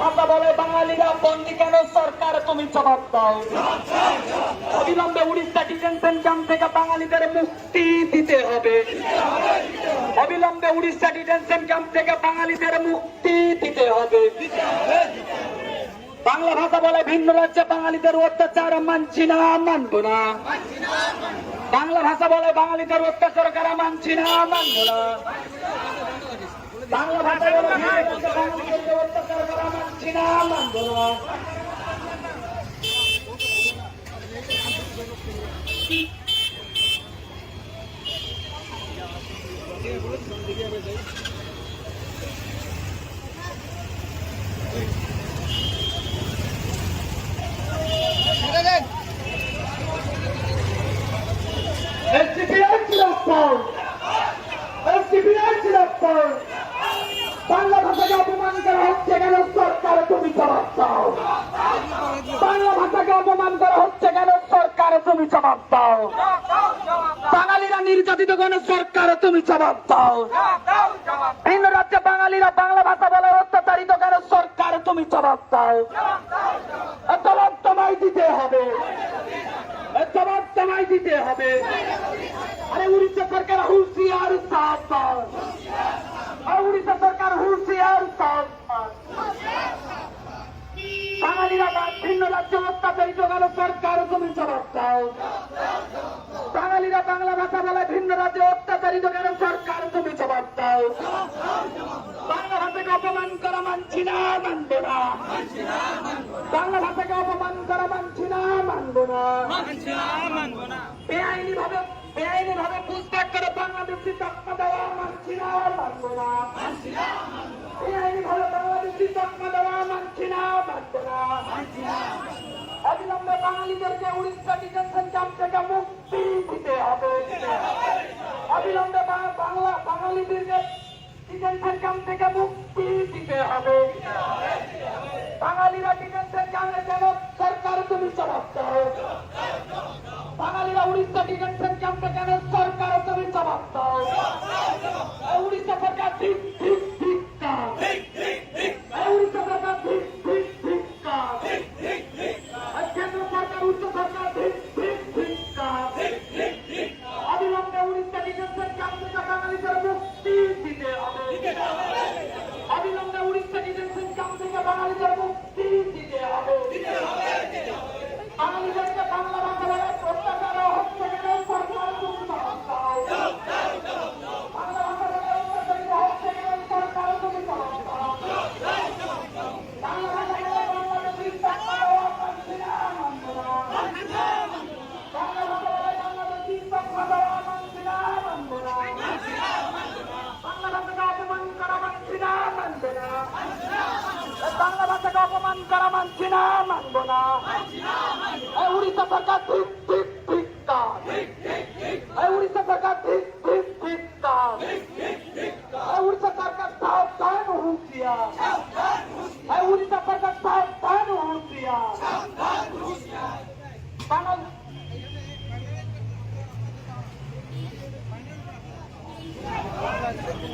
ভাষা বলে বাঙালিরা বন্দি কেন সরকার? তুমি জবাব দাও। অবিলম্বে উড়িষ্যা ডিটেনশন ক্যাম্প থেকে বাঙালিদের মুক্তি দিতে হবে। অবিলম্বে উড়িষ্যা ডিটেনশন ক্যাম্প থেকে বাঙালিদের মুক্তি দিতে হবে। বাংলা ভাষা বলে ভিন্ন রাজ্যে বাঙালিদের অত্যাচার মানছি না, মানবো না। বাংলা ভাষা বলে বাঙালিদের অত্যাচার করা মানছি না, মানবো না। বাংলা ভাষা বলে ভিন্ন রাজ্যে বাঙালিদের অত্যাচার করা মানছি না মানবো না SDPI চিরাপ্পর SDPI চিরাপ্পর বাংলা ভাষাকে অপমান করা হচ্ছে কেন সরকার তুমি জবাব দাও বাংলা ভাষাকে অপমান করা হচ্ছে কেন সরকার তুমি জবাব দাও। বাঙালিরা নির্যাতিত কেন সরকার তুমি জবাব দাও। ভিন্ন রাজ্যে বাঙালিরা বাংলা ভাষা বলে অত্যাচারিত কেন সরকার তুমি জবাব দাও। জবাব তোমায় দিতে হবে। জবাব তোমায় দিতে হবে। আরে উড়িষ্যা সরকার হুঁশিয়ার সাবধান আর উড়িষ্যা সরকার হুঁশিয়ার সাবধান বাঙালিরা বা- ভিন্ন রাজ্যে অত্যাচারিত সরকার তুমি জবাব দাও। বাঙালিরা বাংলা ভাষা বলে, ভিন্ন রাজ্যে অত্যাচারিত গেল সরকার, তুমি জবাব দাও। বাংলা ভাষাকে অপমান করা মানছি না, মানবো না। বাংলা ভাষাকে অপমান করা মানছি না, মানবো না। বেআইনি ভাবে বেআইনি ভাবে পুস্তক করে বাংলাদেশি তকমা দেওয়া মানছি না, মানবো না। বেআইনি ভাবে বাংলাদেশি তকমা দেওয়া মানছি না, মানবো না। অবিলম্বে বাঙালিদেরকে উড়িষ্যা ডিটেনশন ক্যাম্প থেকে মুক্তি দিতে হবে অবিলম্বে বাংলা, বাঙালিদেরকে ডিটেনশন ক্যাম্প থেকে মুক্তি দিতে হবে। বাঙালিরা ডিটেনশন ক্যাম্পে কেন? সরকার তুমি জবাব দাও বাঙালিরা উড়িষ্যা ডিটেনশন ক্যাম্পে কেন? সরকার তুমি জবাব দাও উড়িষ্যা সরকার ঠিক মানছি না মানবো না। উড়িষ্যা সরকার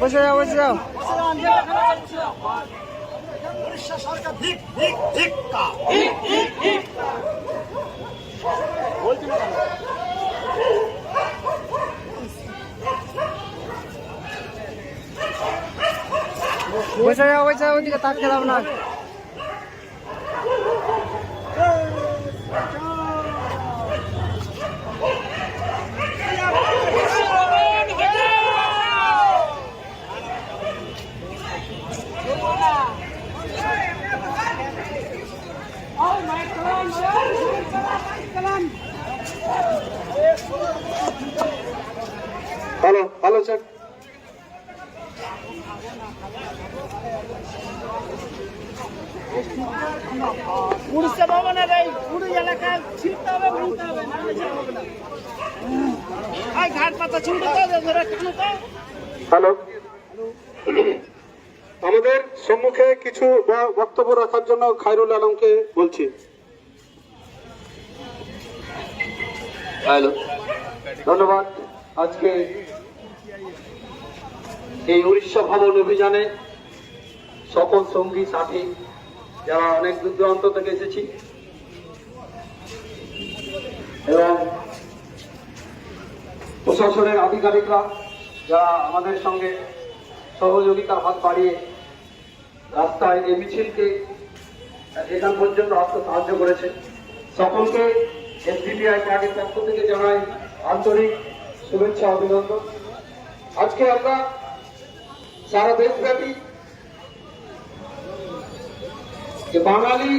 বসে যাও বসে যাও। সরকার ধিক ধিক ধিক্কা বসে যাও বসে যাও ওইদিকে তাক খেলাম না। উড়িষ্যা ভবনের এই পুরো এলাকায় ছিঁড়তে হবে ভাঙতে হবে এই ঘাট পাতা ছিঁড়তে হবে ধরে কেন তো হ্যালো। আমাদের সম্মুখে কিছু বক্তব্য রাখার জন্য খায়রুল আলমকে বলছি। হ্যালো। ধন্যবাদ। আজকে এই উড়িষ্যা ভবন অভিযানে সকল সঙ্গী সাথী যারা অনেক দূর দূরান্ত থেকে এসেছি। এবং প্রশাসনের আধিকারিকরা যারা আমাদের সঙ্গে সহযোগিতার হাত বাড়িয়ে রাস্তায় এই মিছিলকে এখান পর্যন্ত আসতে সাহায্য করেছে, সকলকে এসডিপিআই পার্টির পক্ষ থেকে জানাই আন্তরিক শুভেচ্ছা অভিনন্দন। আজকে আমরা সারা দেশব্যাপী যে বাঙালি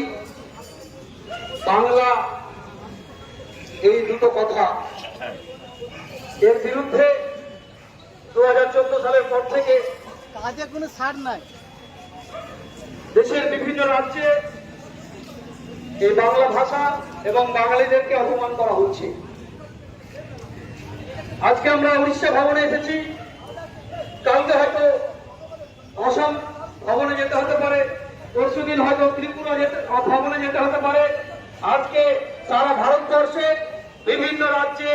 বাংলা এই দুটো কথা। এর বিরুদ্ধে দু হাজার চোদ্দ সালের পর থেকে কাজে কোনো ছাড় নাই। দেশের বিভিন্ন রাজ্যে এই বাংলা ভাষা এবং বাঙালিদেরকে অপমান করা হচ্ছে। আজকে আমরা উড়িষ্যা ভবনে এসেছি। কালকে হয়তো অসম ভবনে যেতে হতে পারে। পরশুদিন হয়তো ত্রিপুরা যেতে ভবনে যেতে হতে পারে। আজকে সারা ভারতবর্ষে বিভিন্ন রাজ্যে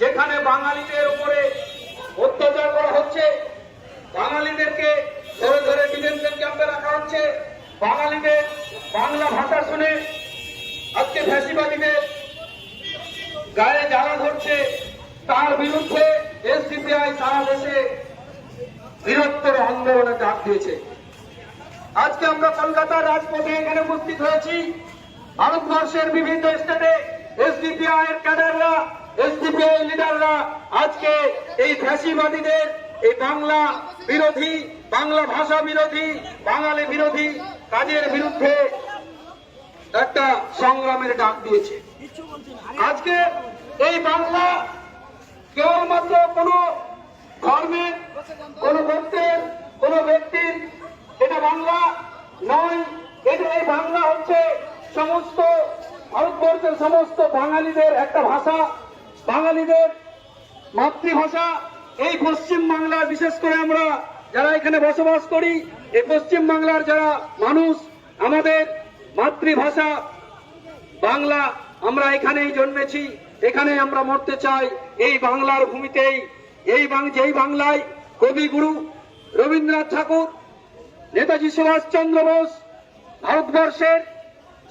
যেখানে বাঙালিদের উপরে অত্যাচার করা হচ্ছে, বাঙালিদেরকে ধরে ধরে ডিটেনশন ক্যাম্পে রাখা হচ্ছে। বাঙালিদের বাংলা ভাষা শুনে আজকে ফ্যাসিবাদীদের গায়ে জ্বালা ধরছে। তার বিরুদ্ধে এসডিপিআই সারা দেশে বৃহত্তর আন্দোলনে ডাক দিয়েছে। আজকে আমরা কলকাতার রাজপথে এখানে উপস্থিত হয়েছি। ভারতবর্ষের বিভিন্ন স্টেটে এসডিপিআই এর ক্যাডাররা, এসডিপিআই লিডাররা আজকে এই ফ্যাসিবাদীদের, এই বাংলা বিরোধী, বাংলা ভাষা বিরোধী, বাঙালি বিরোধী কাজের বিরুদ্ধে একটা সংগ্রামের ডাক দিয়েছে। আজকে এই বাংলা কেবলমাত্র কোনো ধর্মের, কোন ব্যক্তির কোন ব্যক্তির এটা বাংলা নয়, এটা এই বাংলা হচ্ছে সমস্ত ভারতবর্ষের সমস্ত বাঙালিদের একটা ভাষা, বাঙালিদের মাতৃভাষা। এই পশ্চিম বাংলা বিশেষ করে আমরা যারা এখানে বসবাস করি, এই পশ্চিম বাংলার যারা মানুষ, আমাদের মাতৃভাষা, বাংলা আমরা এখানেই জন্মেছি, এখানে আমরা মরতে চাই, এই বাংলার ভূমিতেই, এই যেই বাংলায় কবিগুরু রবীন্দ্রনাথ ঠাকুর নেতাজি সুভাষচন্দ্র বোস ভারতবর্ষের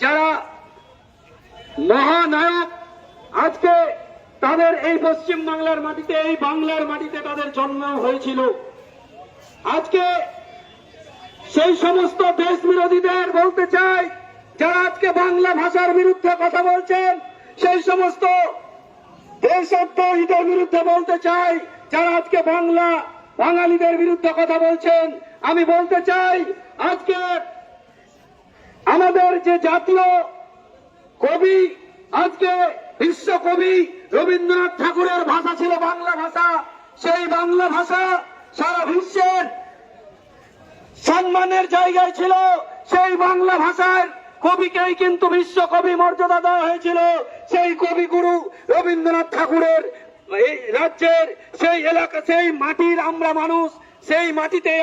যারা মহানায়ক, আজকে তাদের এই পশ্চিম বাংলার মাটিতে, এই বাংলার মাটিতে তাদের জন্ম হয়েছিল। আজকে সেই সমস্ত দেশ বিরোধীদের বলতে চাই, যারা আজকে বাংলা ভাষার বিরুদ্ধে কথা বলছেন, সেই সমস্ত দেশদ্রোহীদের বিরুদ্ধে বলতে চাই, যারা আজকে বাংলা বাঙালিদের বিরুদ্ধে কথা বলছেন। আমি বলতে চাই, আজকে আমাদের যে জাতীয় কবি, আজকে বিশ্বকবি রবীন্দ্রনাথ ঠাকুরের ভাষা ছিল বাংলা ভাষা। সেই বাংলা ভাষা সারা বিশ্বের সম্মানের জায়গায় ছিল। সেই বাংলা ভাষার কবিকেই কিন্তু বিশ্বকবি মর্যাদা দেওয়া হয়েছিল। সেই কবিগুরু রবীন্দ্রনাথ ঠাকুরের এই রাজ্যের সেই এলাকা সেই মাটির আমরা মানুষ সেই মাটিতে